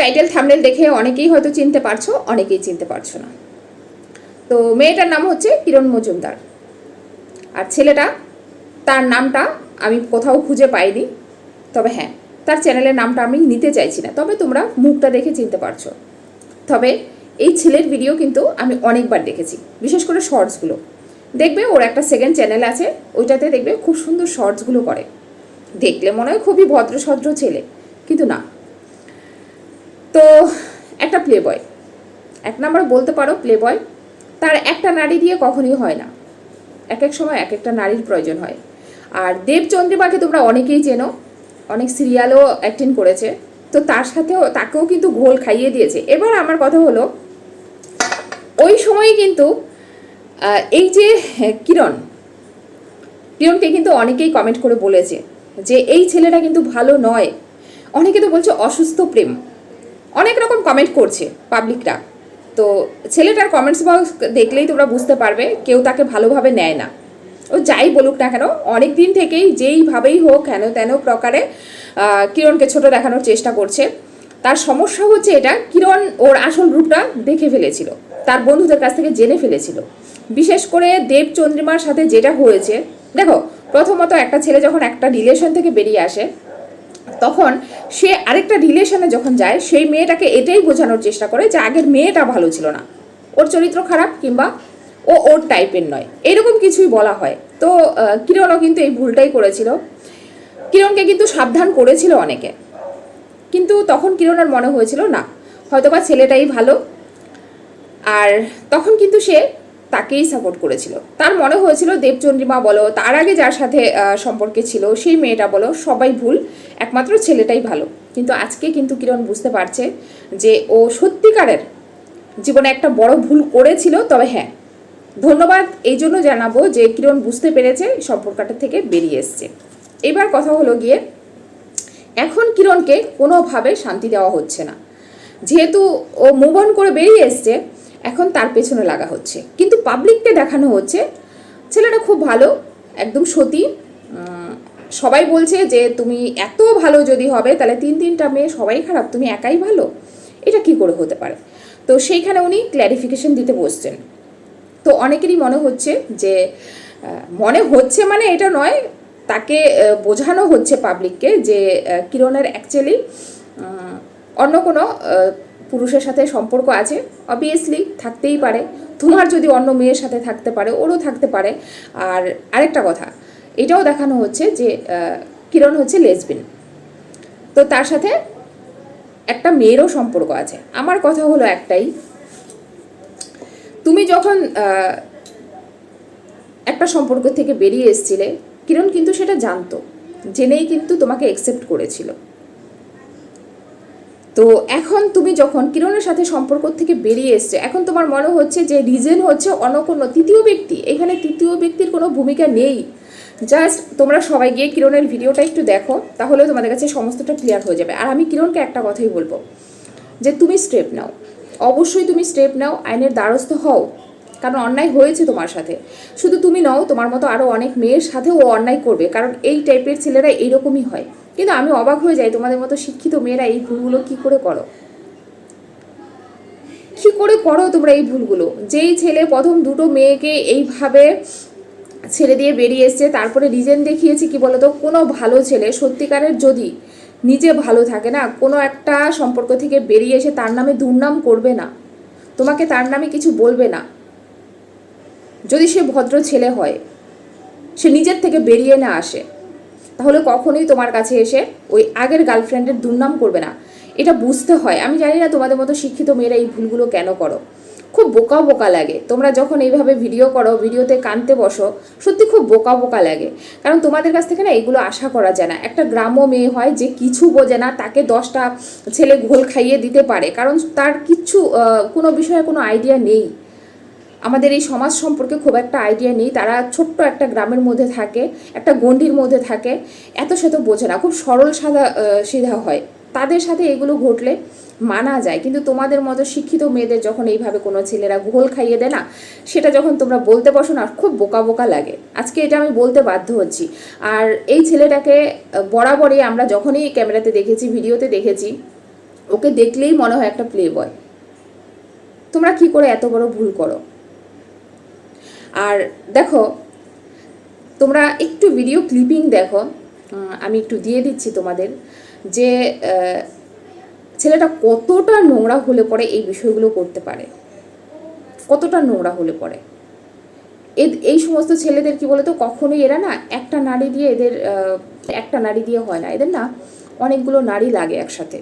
Title thumbnail দেখে অনেকেই হয়তো চিনতে পারছ, অনেকেই চিনতে পারছ না। তো মেয়েটার নাম হচ্ছে কিরণ মজুমদার। আর ছেলেটা, তার নামটা আমি কোথাও খুঁজে পাইনি, তবে হ্যাঁ তার চ্যানেলের নামটা আমি নিতে চাইছি না, তবে তোমরা মুখটা দেখে চিনতে পারছ। তবে এই ছেলের ভিডিও কিন্তু আমি অনেকবার দেখেছি, বিশেষ করে শর্টসগুলো দেখবে ওর একটা সেকেন্ড চ্যানেল আছে, ওইটাতে দেখবে খুব সুন্দর শর্টসগুলো করে। দেখলে মনে হয় খুবই ভদ্রসদ্র ছেলে, কিন্তু না। তো একটা প্লে বয় এক নাম্বার বলতে পারো প্লে বয় তার একটা নারী দিয়ে কখনই হয় না। এক এক সময় এক একটা নারীর প্রয়োজন হয়। আর দেবচন্দ্রিমাকে তোমরা অনেকেই চেনো, অনেক সিরিয়ালও অ্যাক্টিং করেছে। তো তার সাথেও, তাকেও কিন্তু ঘোল খাইয়ে দিয়েছে। এবার আমার কথা হলো, ওই সময় কিন্তু এই যে, কিরণ, কিরণকে কিন্তু অনেকেই কমেন্ট করে বলেছে যে, এই ছেলেটা কিন্তু ভালো নয়। অনেকে তো বলছে অসুস্থ প্রেম। অনেক রকম কমেন্ট করছে পাবলিকরা তো ছেলেটার কমেন্টস বক্স দেখলেই তোমরা বুঝতে পারবে, কেউ তাকে ভালোভাবে নেয় না। ও যাই বলুক না কেন অনেক দিন থেকেই যেইভাবেই হোক, কেন তেন প্রকারে কিরণকে ছোট দেখানোর চেষ্টা করছে। তার সমস্যা হচ্ছে এটা, কিরণ ওর আসল রূপটা দেখে ফেলেছিল। তার বন্ধুদের কাছ থেকে জেনে ফেলেছিল। বিশেষ করে দেব চন্দ্রিমার সাথে যেটা হয়েছে, দেখো, প্রথমত একটা ছেলে যখন একটা রিলেশন থেকে বেরিয়ে আসে তখন সে আরেকটা রিলেশনে যখন যায়, সেই মেয়েটাকে এটাই বোঝানোর চেষ্টা করে যে আগের মেয়েটা ভালো ছিল না। ওর চরিত্র খারাপ কিংবা ও ওর টাইপের নয়। এরকম কিছুই বলা হয়। তো কিরণও কিন্তু এই ভুলটাই করেছিল। কিরণকে কিন্তু সাবধান করেছিল অনেকে। কিন্তু তখন কিরণের মনে হয়েছিল, না, হয়তোবা ছেলেটাই ভালো। আর তখন কিন্তু সে তাকেই সাপোর্ট করেছিল। তার মনে হয়েছিল, দেবচন্দ্রিমা বলো, তার আগে যার সাথে সম্পর্কে ছিল, সেই মেয়েটা বলো, সবাই ভুল, একমাত্র ছেলেটাই ভালো। কিন্তু আজকে কিন্তু কিরণ বুঝতে পারছে যে ও সত্যিকারের জীবনে একটা বড় ভুল করেছিল, তবে হ্যাঁ ধন্যবাদ। এই জন্য জানাব যে কিরণ বুঝতে পেরেছে সম্পর্কটা থেকে বেরিয়ে এসছে। এবার কথা হলো গিয়ে, এখন কিরণকে কোনোভাবে শান্তি দেওয়া হচ্ছে না। যেহেতু ও মুভ অন করে বেরিয়ে এসছে এখন তার পেছনে লাগা হচ্ছে। কিন্তু পাবলিককে দেখানো হচ্ছে, ছেলেটা খুব ভালো, একদম সতী। সবাই বলছে যে, তুমি এত ভালো যদি হবে, তাহলে তিন তিনটা মেয়ে সবাই খারাপ, তুমি একাই ভালো? এটা কি করে হতে পারে? তো সেইখানে উনি ক্ল্যারিফিকেশন দিতে বসছেন। তো অনেকেরই মনে হচ্ছে যে মনে হচ্ছে মানে এটা নয়, তাকে বোঝানো হচ্ছে পাবলিককে যে কিরণের অ্যাকচুয়ালি অন্য কোনো পুরুষের সাথে সম্পর্ক আছে। অবভিয়াসলি থাকতেই পারে। তোমার যদি অন্য মেয়ের সাথে থাকতে পারে, ওরও থাকতে পারে। আর আরেকটা কথা, এটাও দেখানো হচ্ছে যে কিরণ হচ্ছে লেসবিন তো তার সাথে একটা মেয়েরও সম্পর্ক আছে। আমার কথা হলো একটাই, তুমি যখন একটা সম্পর্ক থেকে বেরিয়ে এসেছিলে, কিরণ কিন্তু সেটা জানতো। জেনেই কিন্তু তোমাকে একসেপ্ট করেছিল। তো এখন তুমি যখন কিরণের সাথে সম্পর্ক থেকে বেরিয়ে এসছে, এখন তোমার মনে হচ্ছে যে রিজন হচ্ছে অন্য কোনো তৃতীয় ব্যক্তি। এখানে তৃতীয় ব্যক্তির কোনো ভূমিকা নেই। জাস্ট তোমরা সবাই গিয়ে কিরণের ভিডিওটা একটু দেখো, তাহলে তোমাদের কাছে সমস্তটা ক্লিয়ার হয়ে যাবে। আর আমি কিরণকে একটা কথাই বলব যে তুমি স্টেপ নাও। অবশ্যই তুমি স্টেপ নাও, আইনের দ্বারস্থ হও। কারণ অন্যায় হয়েছে তোমার সাথে। শুধু তুমি নও, তোমার মতো আরও অনেক মেয়ের সাথেও অন্যায় করবে। কারণ এই টাইপের ছেলেরা এইরকমই হয়। কিন্তু আমি অবাক হয়ে যাই, তোমাদের মতো শিক্ষিত মেয়েরা এই ভুলগুলো কি করে করো? কি করে করো তোমরা এই ভুলগুলো? যেই ছেলে প্রথম দুটো মেয়েকে এইভাবে ছেড়ে দিয়ে বেরিয়ে এসছে, তারপরে রিজেন দেখিয়েছে কি বলতো, কোনো ভালো ছেলে, সত্যিকারের যদি নিজে ভালো থাকে না, কোনো একটা সম্পর্ক থেকে বেরিয়ে এসে তার নামে দুর্নাম করবে না। তোমাকে তার নামে কিছু বলবে না। যদি সে ভদ্র ছেলে হয়, সে নিজের থেকে বেরিয়ে না আসে। তাহলে কখনোই তোমার কাছে এসে ওই আগের গার্লফ্রেন্ডের দুর্নাম করবে না। এটা বুঝতে হয়। আমি জানি না তোমাদের মতো শিক্ষিত মেয়েরা এই ভুলগুলো কেন করো। খুব বোকা বোকা লাগে। তোমরা যখন এইভাবে ভিডিও করো ভিডিওতে কানতে বসো, সত্যি খুব বোকা বোকা লাগে। কারণ তোমাদের কাছ থেকে না এগুলো আশা করা যায় না। একটা গ্রাম্য মেয়ে হয় যে কিছু বোঝে না, তাকে দশটা ছেলে ঘোল খাইয়ে দিতে পারে। কারণ তার কিচ্ছু কোনো বিষয়ে কোনো আইডিয়া নেই। আমাদের এই সমাজ সম্পর্কে খুব একটা আইডিয়া নেই। তারা ছোট্ট একটা গ্রামের মধ্যে থাকে, একটা গণ্ডির মধ্যে থাকে, এত শত বোঝে না। খুব সরল সাদা সিধা হয়। তাদের সাথে এগুলো ঘটলে মানা যায়। কিন্তু তোমাদের মতো শিক্ষিত মেয়েদের যখন এইভাবে কোনো ছেলেরা ঘোল খাইয়ে দেয় না, সেটা যখন তোমরা বলতে বসো না, খুব বোকা বোকা লাগে। আজকে এটা আমি বলতে বাধ্য হচ্ছি। আর এই ছেলেটাকে বরাবরই আমরা যখনই ক্যামেরাতে দেখেছি, ভিডিওতে দেখেছি, ওকে দেখলেই মনে হয় একটা প্লে বয় তোমরা কি করে এত বড় ভুল করো? আর দেখো, তোমরা একটু ভিডিও ক্লিপিং দেখো আমি একটু দিয়ে দিচ্ছি তোমাদের, যে ছেলেটা কতটা নোংরা হলে পরে এই বিষয়গুলো করতে পারে। কতটা নোংরা হলে পরে। এই সমস্ত ছেলেদের কি বলতো, কখনোই এরা না একটা নারী দিয়ে এদের একটা নারী দিয়ে হয় না। এদের না অনেকগুলো নারী লাগে একসাথে।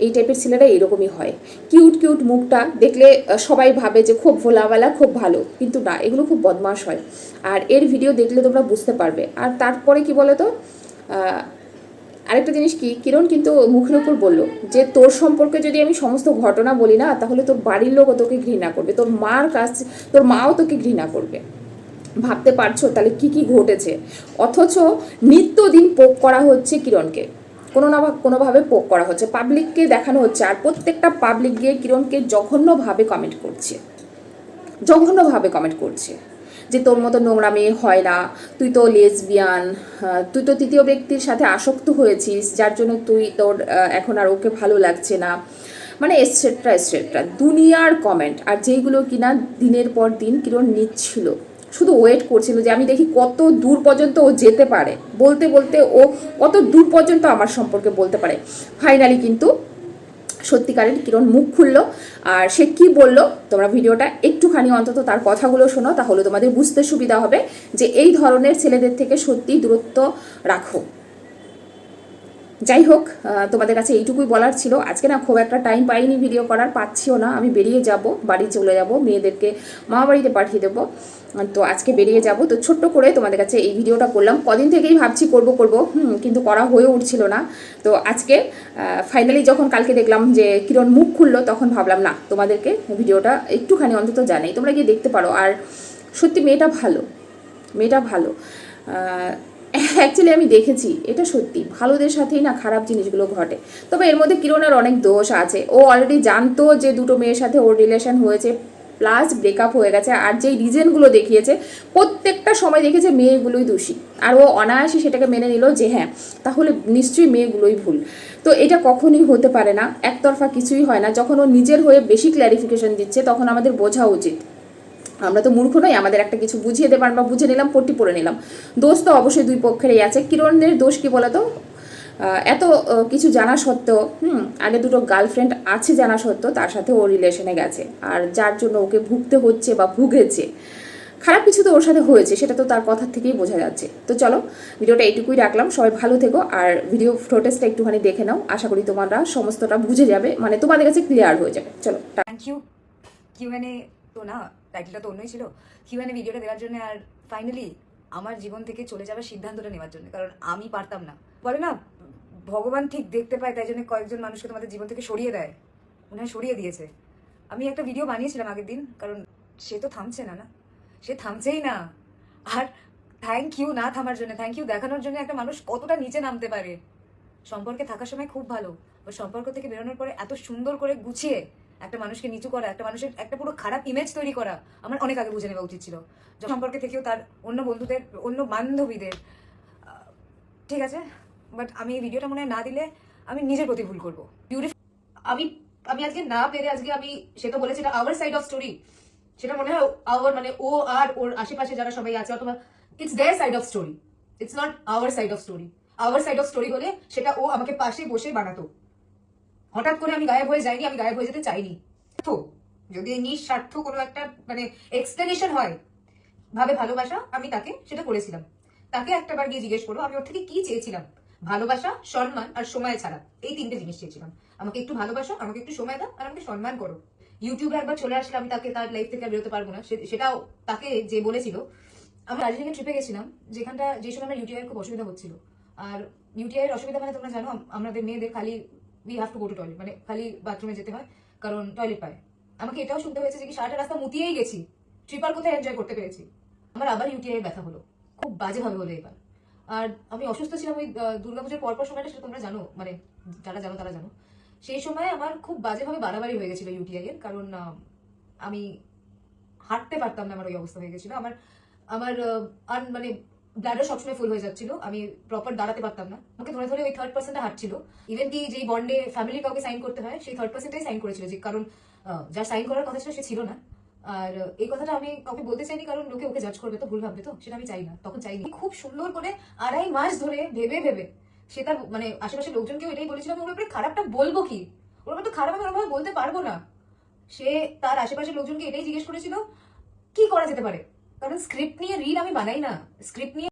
এই টাইপের ছেলেরা এরকমই হয়। কিউট কিউট মুখটা দেখলে সবাই ভাবে যে খুব ভোলাওয়ালা খুব ভালো। কিন্তু না এগুলো খুব বদমাশ হয়। আর এর ভিডিও দেখলে তোমরা বুঝতে পারবে। আর তারপরে কি বলতো? আহ, আরেকটা জিনিস কি? কিরণ কিন্তু মুখের উপর বলল যে তোর সম্পর্কে যদি আমি সমস্ত ঘটনা বলি না তাহলে তোর বাড়ির লোকও তোকে ঘৃণা করবে। তোর মার কাছ তোর মাও তোকে ঘৃণা করবে। ভাবতে পারছ? তাহলে কি কি ঘটেছে? অথচ নিত্যদিন পোক করা হচ্ছে কিরণকে। কোনো না কোনোভাবে পোক করা হচ্ছে। পাবলিককে দেখানো হচ্ছে আর প্রত্যেকটা পাবলিক গিয়ে কিরণকে জঘন্যভাবে কমেন্ট করছে। জঘন্যভাবে কমেন্ট করছে। যে তোর মতো নোংরা মেয়ে হয় না, তুই তো লেসবিয়ান তুই তো তৃতীয় ব্যক্তির সাথে আসক্ত হয়েছিস, যার জন্য তুই তোর এখন আর ওকে ভালো লাগছে না। মানে এসেট্রা এসেট্রা দুনিয়ার কমেন্ট আর যেইগুলো কিনা দিনের পর দিন কিরণ নিচ্ছিল। শুধু ওয়েট করছিল যে আমি দেখি কত দূর পর্যন্ত ও যেতে পারে। বলতে বলতে ও কত দূর পর্যন্ত আমার সম্পর্কে বলতে পারে। ফাইনালি কিন্তু সত্যিকারের কিরণ মুখ খুললো আর সে কি বলল, তোমরা ভিডিওটা একটুখানি অন্তত তার কথাগুলো শোনো, তাহলে তোমাদের বুঝতে সুবিধা হবে যে এই ধরনের ছেলেদের থেকে সত্যি দূরত্ব রাখো। যাই হোক তোমাদের কাছে এইটুকুই বলার ছিল। আজকে না খুব একটা টাইম পাইনি ভিডিও করার, পাচ্ছিও না। আমি বেরিয়ে যাব, বাড়ি চলে যাব, মেয়েদেরকে মা বাড়িতে পাঠিয়ে দেবো। তো আজকে বেরিয়ে যাব। তো ছোট্ট করে তোমাদের কাছে এই ভিডিওটা করলাম। কদিন থেকেই ভাবছি করব করব কিন্তু করা হয়ে উঠছিল না। তো আজকে ফাইনালি যখন কালকে দেখলাম যে কিরণ মুখ খুললো, তখন ভাবলাম, না, তোমাদেরকে ভিডিওটা একটুখানি অন্তত জানাই। তোমরা গিয়ে দেখতে পারো। আর সত্যি মেয়েটা ভালো মেয়েটা ভালো। অ্যাকচুয়ালি আমি দেখেছি, এটা সত্যি। ভালোদের সাথেই না খারাপ জিনিসগুলো ঘটে। তবে এর মধ্যে কিরণের অনেক দোষ আছে। ও অলরেডি জানতো যে দুটো মেয়ের সাথে ওর রিলেশন হয়েছে প্লাস ব্রেকআপ হয়ে গেছে, আর যেই রিজনগুলো দেখিয়েছে, প্রত্যেকটা সময় দেখেছে মেয়েগুলোই দোষী। আর ও অনায়াসে সেটাকে মেনে নিল যে হ্যাঁ তাহলে নিশ্চয়ই মেয়েগুলোই ভুল। তো এটা কখনোই হতে পারে না। একতরফা কিছুই হয় না। যখন ও নিজের হয়ে বেশি ক্ল্যারিফিকেশন দিচ্ছে, তখন আমাদের বোঝা উচিত। আমরা তো মূর্খ নই, আমাদের একটা কিছু বুঝিয়ে দেবার বা বুঝে নিলাম, পট্টি পড়ে নিলাম। দোষ তো অবশ্যই দুই পক্ষেরই আছে। কিরণের দোষ কি বলতো? এত কিছু জানা সত্ত্বেও, হুম, আগে দুটো গার্লফ্রেন্ড আছে জানা সত্ত্বেও, তার সাথে ও রিলেশনে গেছে। আর যার জন্য ওকে ভুগতে হচ্ছে বা ভুগেছে, খারাপ কিছু তো ওর সাথে হয়েছে, সেটা তো তার কথা থেকেই বোঝা যাচ্ছে। তো চলো, ভিডিওটা এইটুকুই রাখলাম, সবাই ভালো থেকো, আর ভিডিও ফটোটেসটা একটুখানি দেখে নাও। আশা করি তোমরা সমস্তটা বুঝে যাবে মানে তোমাদের কাছে ক্লিয়ার হয়ে যাবে। চলো থ্যাংক ইউ কিউএনএ তো না। টাইটেলটা তো অন্যই ছিল। কিউএনএ ভিডিওটা দেওয়ার জন্য আর ফাইনালি আমার জীবন থেকে চলে যাওয়ার সিদ্ধান্তটা নেওয়ার জন্য, কারণ আমি পারতাম না। বলে না, ভগবান ঠিক দেখতে পায়, তাই জন্য কয়েকজন মানুষকে তোমাদের জীবন থেকে সরিয়ে দেয়। মনে সরিয়ে দিয়েছে। আমি একটা ভিডিও বানিয়েছিলাম আগের দিন, কারণ সে তো থামছে না না? সে থামছেই না। আর থ্যাংক ইউ না থামার জন্য থ্যাংক ইউ দেখানোর জন্য একটা মানুষ কতটা নিচে নামতে পারে? সম্পর্কে থাকার সময় খুব ভালো। ওই সম্পর্ক থেকে বেরোনোর পরে এত সুন্দর করে গুছিয়ে একটা মানুষকে নিচু করা, একটা মানুষের একটা পুরো খারাপ ইমেজ তৈরি করা আমার অনেক আগে বুঝে নেওয়া উচিত ছিল। সম্পর্কে থেকেও তার অন্য বন্ধুদের, অন্য বান্ধবীদের ঠিক আছে? বাট আমি এই ভিডিওটা মনে হয় না দিলে আমি নিজের প্রতি ভুল করব। আমি আমি আজকে না পেরে আজকে আমি সে তো বলেছে এটা আওয়ার সাইড অফ স্টোরি সেটা মনে হয় আওয়ার মানে ও আর ওর আশেপাশে যারা সবাই আছে অথবা it's their side of story it's not our side of story our side of story হলে সেটা ও আমাকে পাশে বসে বানাতো। হঠাৎ করে আমি গায়েব হয়ে যাইনি, আমি গায়েব হয়ে যেতে চাইনি। তো, যদি নিঃস্বার্থ কোনো একটা মানে এক্সপ্লেনেশন হয়, ভাবে ভালোবাসা, আমি তাকে সেটা করেছিলাম। তাকে একটা বার গিয়ে জিজ্ঞেস করো, আমি ওর থেকে কি চেয়েছিলাম? ভালোবাসা, সম্মান আর সময় ছাড়া। এই তিনটে জিনিস চেয়েছিলাম। আমাকে একটু ভালোবাসো, আমাকে একটু সময় দাও, আর আমাকে সম্মান করো। ইউটিউবে একবার চলে আসলে আমি তাকে, তার লাইফ থেকে বেরোতে পারব না। সেটাও তাকে যে বলেছিল, আমরা দার্জিলিং ট্রিপে গেছিলাম, যেখানটা যে সময় আমার ইউটিআই খুব অসুবিধা হচ্ছিল। আর ইউটিআই এর অসুবিধা মানে তোমরা জানো, আমাদের মেয়েদের খালি we have to go to toilet মানে খালি বাথরুমে যেতে হয়, কারণ টয়লেট পায়। আমাকে এটাও শুনতে হয়েছে যে কি সারাটা রাস্তা মুতিয়েই গেছি। ট্রিপার কোথায় এনজয় করতে পেরেছি? আমার আবার ইউটিআই ব্যথা হলো। খুব বাজেভাবে হলো এবার। আর আমি অসুস্থ ছিলাম ওই দুর্গাপুজোর পরপর সময়টা, সেটা তোমরা জানো মানে যারা জানো তারা জানো। সেই সময় আমার খুব বাজেভাবে বাড়াবাড়ি হয়ে গেছিল ইউটিআই এর, কারণ আমি হাঁটতে পারতাম না আমার ওই অবস্থা হয়ে গেছিল। আমার আমার আর মানে ব্লাডার সবসময় ফুল হয়ে যাচ্ছিল। আমি প্রপার দাঁড়াতে পারতাম না। আমাকে ধরে ধরে ওই থার্ড পার্সনটা হাঁটছিল। ইভেন কি যেই বন্ডে ফ্যামিলি কাউকে সাইন করতে হয়, সেই থার্ড পার্সনটাই সাইন করেছিল যে, কারণ যার সাইন করার কথা ছিল সে ছিল না। আর এই কথাটা আমি কাউকে বলতে চাইনি, কারণ লোকে ওকে জাজ করবে, তো ভুল ভাববে তো, সেটা আমি চাই না, তখন চাইনি। খুব সুন্দর করে আড়াই মাস ধরে ভেবে ভেবে সে তার মানে আশেপাশের লোকজনকেও এটাই বলেছিল, আমি ওর ব্যাপারে খারাপটা বলব কি? ওর ব্যাপারে খারাপ আমি ওরভাবে বলতে পারব না। সে তার আশেপাশের লোকজনকে এটাই জিজ্ঞেস করেছিল, কি করা যেতে পারে? কারণ স্ক্রিপ্ট নিয়ে রিল আমি বানাই না স্ক্রিপ্ট নিয়ে